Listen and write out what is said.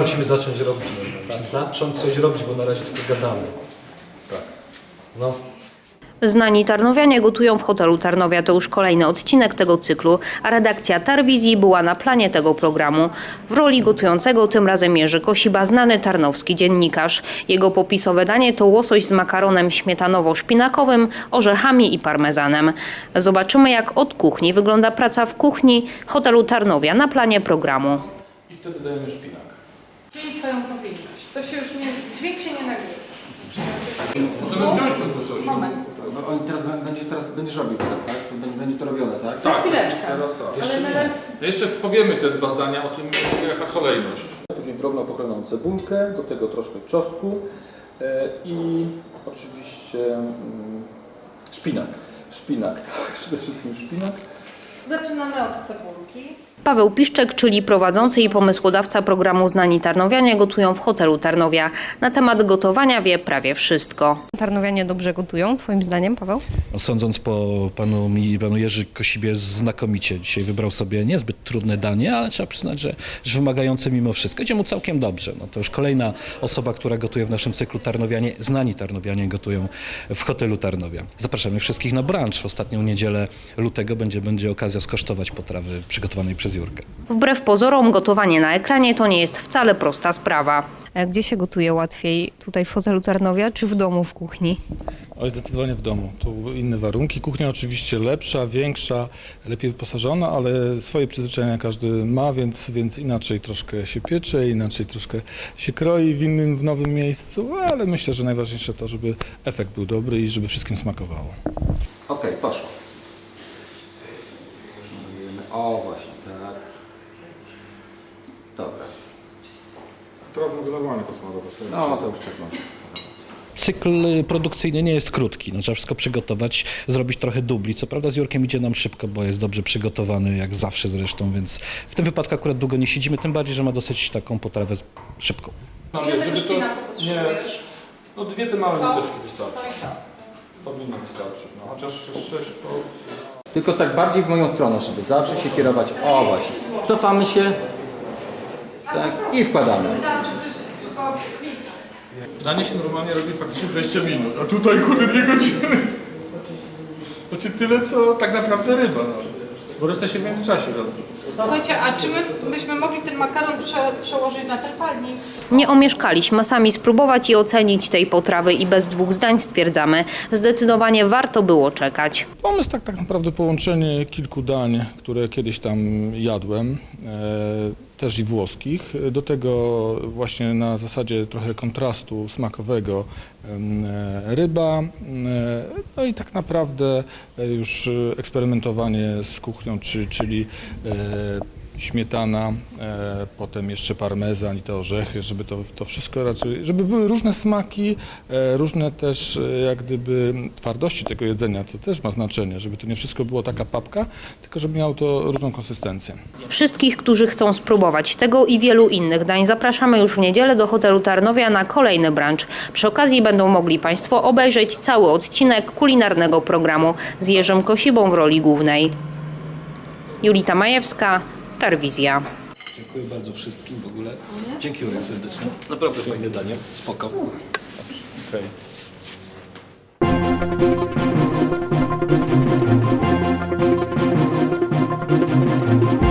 musimy zacząć robić. No. Musimy zacząć coś robić, bo na razie tylko gadamy. Tak. No. Znani Tarnowianie gotują w hotelu Tarnowia to już kolejny odcinek tego cyklu, a redakcja Tarwizji była na planie tego programu. W roli gotującego tym razem Jerzy Kosiba, znany tarnowski dziennikarz. Jego popisowe danie to łosoś z makaronem śmietanowo-szpinakowym, orzechami i parmezanem. Zobaczymy jak od kuchni wygląda praca w kuchni hotelu Tarnowia na planie programu. I wtedy dajemy szpinak. Czyli swoją powinność. To się już nie, dźwięk się nie nagrywa. Możemy wziąć ten do sosu. Moment. Bo on teraz będzie, teraz będziesz robił teraz, tak? To będzie, będzie to robione, tak? Za chwileczkę. Teraz tak. Ale na razie To jeszcze powiemy te dwa zdania o tym, jaka kolejność. Później drobno pokrojoną cebulkę, do tego troszkę czosnku e, i oczywiście mm, szpinak. Szpinak, tak, przede wszystkim szpinak. Zaczynamy od cebulki. Paweł Piszczek, czyli prowadzący i pomysłodawca programu Znani Tarnowianie gotują w hotelu Tarnowia. Na temat gotowania wie prawie wszystko. Tarnowianie dobrze gotują, twoim zdaniem, Paweł? No, Sądząc po panu, mi- panu Jerzy Kosibie, znakomicie dzisiaj wybrał sobie niezbyt trudne danie, ale trzeba przyznać, że, że wymagające mimo wszystko. Idzie mu całkiem dobrze. No, to już kolejna osoba, która gotuje w naszym cyklu Tarnowianie, znani Tarnowianie gotują w hotelu Tarnowia. Zapraszamy wszystkich na brunch. W ostatnią niedzielę lutego będzie, będzie okazja skosztować potrawy przygotowanej przez Jurkę. Wbrew pozorom, gotowanie na ekranie to nie jest wcale prosta sprawa. Gdzie się gotuje łatwiej? Tutaj w hotelu Tarnowia czy w domu w kuchni? Oj, zdecydowanie w domu. Tu inne warunki. Kuchnia oczywiście lepsza, większa, lepiej wyposażona, ale swoje przyzwyczajenia każdy ma, więc, więc inaczej troszkę się piecze, inaczej troszkę się kroi w innym, w nowym miejscu, ale myślę, że najważniejsze to, żeby efekt był dobry i żeby wszystkim smakowało. Okej, poszło. O, właśnie, tak. Dobra. Teraz mogę normalnie posmarować. No, to już tak można. Cykl y, produkcyjny nie jest krótki. No, trzeba wszystko przygotować, zrobić trochę dubli. Co prawda z Jurkiem idzie nam szybko, bo jest dobrze przygotowany, jak zawsze zresztą, więc w tym wypadku akurat długo nie siedzimy, tym bardziej, że ma dosyć taką potrawę szybką. No, Ile wiesz, tego żeby to- szpinaku Nie, potrzebujesz? no dwie te małe miseczki To wystarczy. i to. Powinno wystarczyć. No, chociaż sześć porcji. Tylko tak bardziej w moją stronę, żeby zawsze się kierować. O, właśnie. Cofamy się. Tak, i wkładamy. Danie się normalnie robi faktycznie 20 minut, a tutaj kurde dwie godziny. Znaczy tyle co tak naprawdę ryba. No. Bo reszta się w międzyczasie robi. Słuchajcie, a czy my byśmy mogli ten makaron prze, przełożyć na ten palnik? Nie omieszkaliśmy sami spróbować i ocenić tej potrawy i bez dwóch zdań stwierdzamy, zdecydowanie warto było czekać. Pomysł tak, tak naprawdę połączenie kilku dań, które kiedyś tam jadłem, e, też i włoskich. Do tego właśnie na zasadzie trochę kontrastu smakowego e, ryba. e, No i tak naprawdę e, już eksperymentowanie z kuchnią, czy, czyli śmietana, e, potem jeszcze parmezan i te orzechy, żeby to, to wszystko raczej, żeby były różne smaki, e, różne też e, jak gdyby twardości tego jedzenia, to też ma znaczenie, żeby to nie wszystko było taka papka, tylko żeby miało to różną konsystencję. Wszystkich, którzy chcą spróbować tego i wielu innych dań zapraszamy już w niedzielę do hotelu Tarnowia na kolejny brunch. Przy okazji będą mogli Państwo obejrzeć cały odcinek kulinarnego programu z Jerzym Kosibą w roli głównej. Julita Majewska, Starwizja. Dziękuję bardzo wszystkim w ogóle. Dzięki Jurek serdecznie. Naprawdę fajne danie. Spoko. Okej. Okay.